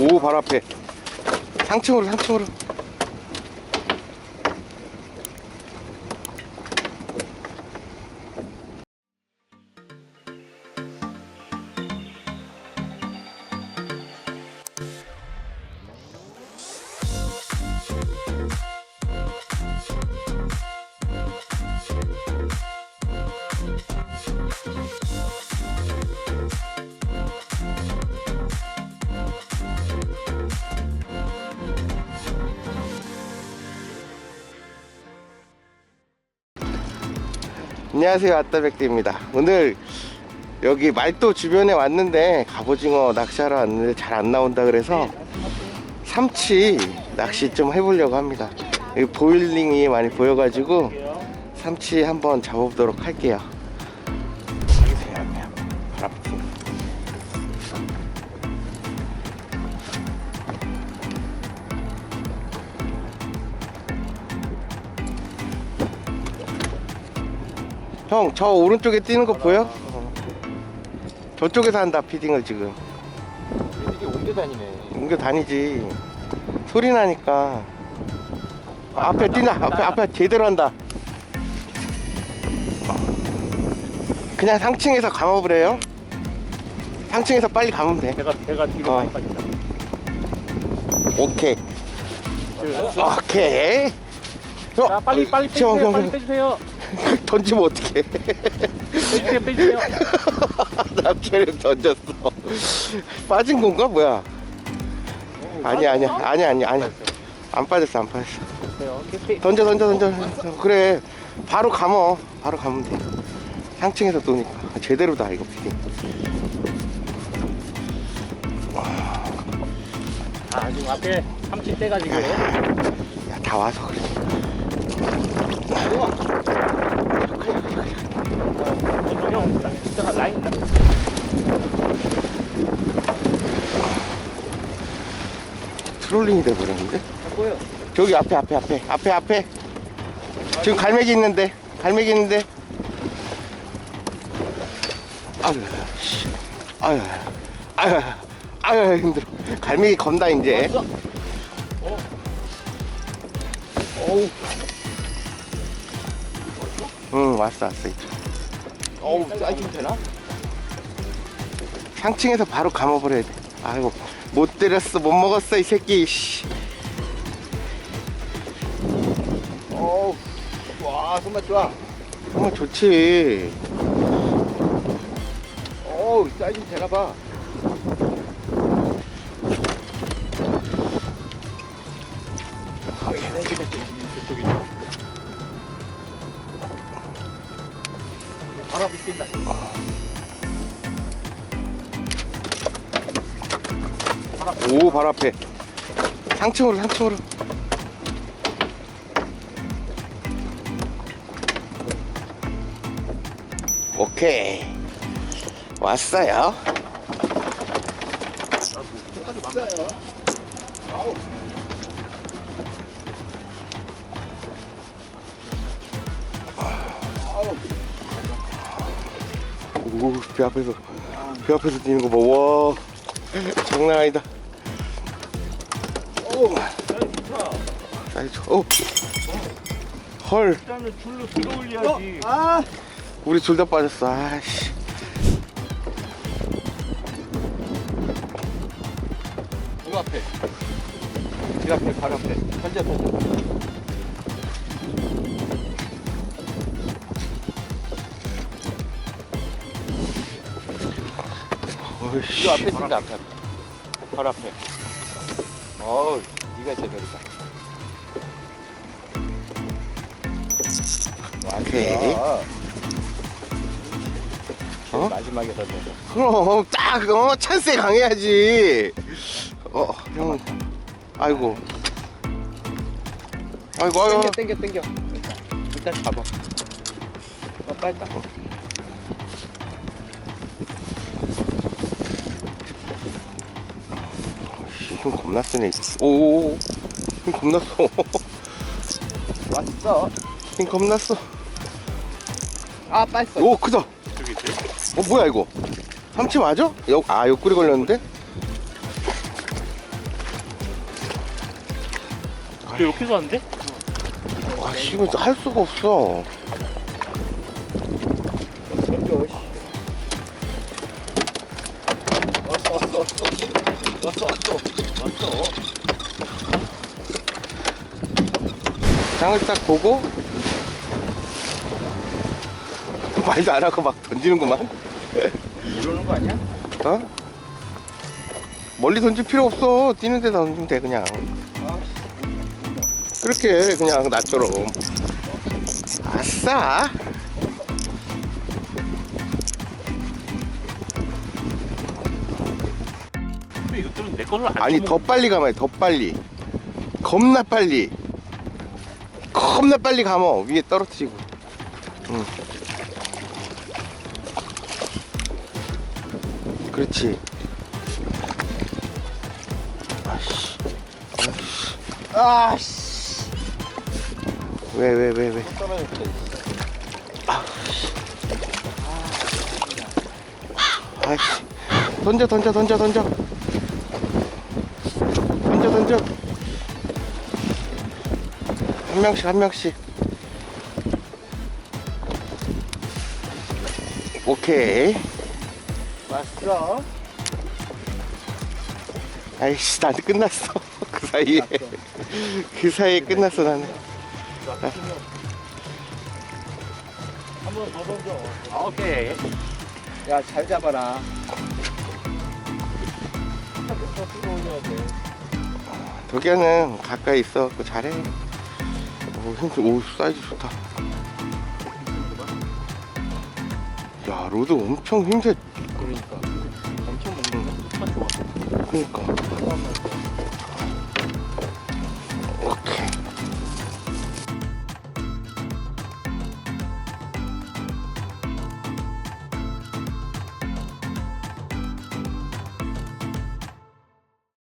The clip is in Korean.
오, 바로 앞에. 상층으로, 상층으로. 안녕하세요 아따백대입니다. 오늘 여기 말도 주변에 왔는데 갑오징어 낚시하러 왔는데 잘 안 나온다 그래서 삼치 낚시 좀 해보려고 합니다. 여기 보일링이 많이 보여가지고 삼치 한번 잡아보도록 할게요 형, 저 오른쪽에 뛰는 거 보여? 저쪽에서 한다, 피딩을 지금. 이게 옮겨 다니네. 옮겨 다니지. 소리 나니까. 아, 앞에 뛴다, 앞에, 앞에 제대로 한다. 그냥 상층에서 감아보래요. 상층에서 빨리 감으면 돼. 배가 배가 뒤로 어. 많이 빠진다. 오케이. 오케이. 어, 자 빨리 빨리 형, 빼주세요. 형, 빨리 형. 빼주세요. 던지면 어떡해. 빼주세요. 빼주세요. 나 캐를 던졌어. 빠진 건가? 뭐야? 아니, 아니, 아니, 아니, 아니. 안 빠졌어, 안 빠졌어. 이렇게 던져, 던져, 던져. 그래. 바로 감어. 바로 가면 돼. 상층에서 도니까. 제대로다, 이거 피딩. 아 지금 앞에 삼치 떼가지고 야, 다 와서 그래. 트롤링이 돼버렸는데? 뭐요? 저기 앞에, 앞에, 앞에. 앞에, 앞에. 지금 갈매기 있는데. 갈매기 있는데. 아유, 씨. 아유, 아유, 아유, 힘들어. 갈매기 건다, 이제. 어우 응, 왔어, 왔어. 이제. 어우 사이즈 되나? 상층에서 바로 감아버려야 돼. 아이고, 못 때렸어, 못 먹었어, 이 새끼. 씨. 어우 와 손맛 좋아. 정말 좋지. 어우 사이즈 되나 봐. 있다. 오, 바로 앞에. 상층으로, 상층으로. 오케이. 왔어요. 오, 배 앞에서, 배 앞에서 뛰는 거 봐. 와, 장난 아니다. 오, 사이즈, 오, 헐, 일단은 줄로 들어 올려야지. 아. 우리 둘 다 빠졌어. 아씨. 이거 앞에. 이 앞에, 바로 앞에. 현재 보고. 어이씨. 이거 앞에 있습니다, 앞에. 바로 앞에. 어우, 니가 제대로다. 오케이. 아, 어? 마지막에 던져서. 그럼 딱 어, 찬스에 강해야지. 어, 형. 아이고. 아이고, 아이고. 땡겨, 땡겨, 땡겨. 일단 잡아. 어, 빨리 따. 힘 겁나 쓰네. 오오오. 힘 겁나 써. 맛있어. 힘 겁나 써. 아, 빠졌어. 오, 크다. 저기 있지? 어, 뭐야, 이거? 삼치 맞아? 역, 아, 옆구리 걸렸는데? 이거 이렇게 하는데? 아, 씨발, 할 수가 없어. 왔어 왔어 왔어 장을 딱 보고 말도 안 하고 막 던지는구만. 이러는 거 아니야? 어? 멀리 던질 필요 없어. 뛰는 데 던지면 돼 그냥. 그렇게 그냥 나처럼. 아싸. 것들은 내 거를 안 아니 더 빨리 감아야 돼, 더 빨리. 겁나 빨리. 겁나 빨리 감어 위에 떨어뜨리고. 응. 그렇지. 아씨. 아씨 왜왜 왜 왜? 아이씨. 던져 던져 던져 던져. 한 명씩 한 명씩. 오케이. 왔어? 아이씨 나한테 끝났어. 그 사이에. 그 사이에 끝났어 나는. 한번 더 던져. 아, 오케이. 야 잘 잡아라 도겸은 가까이 있어. 그 잘해. 오, 힘, 오, 사이즈 좋다. 야, 로드 엄청 힘세. 그러니까 엄청 먹는 거 좋아 그니까.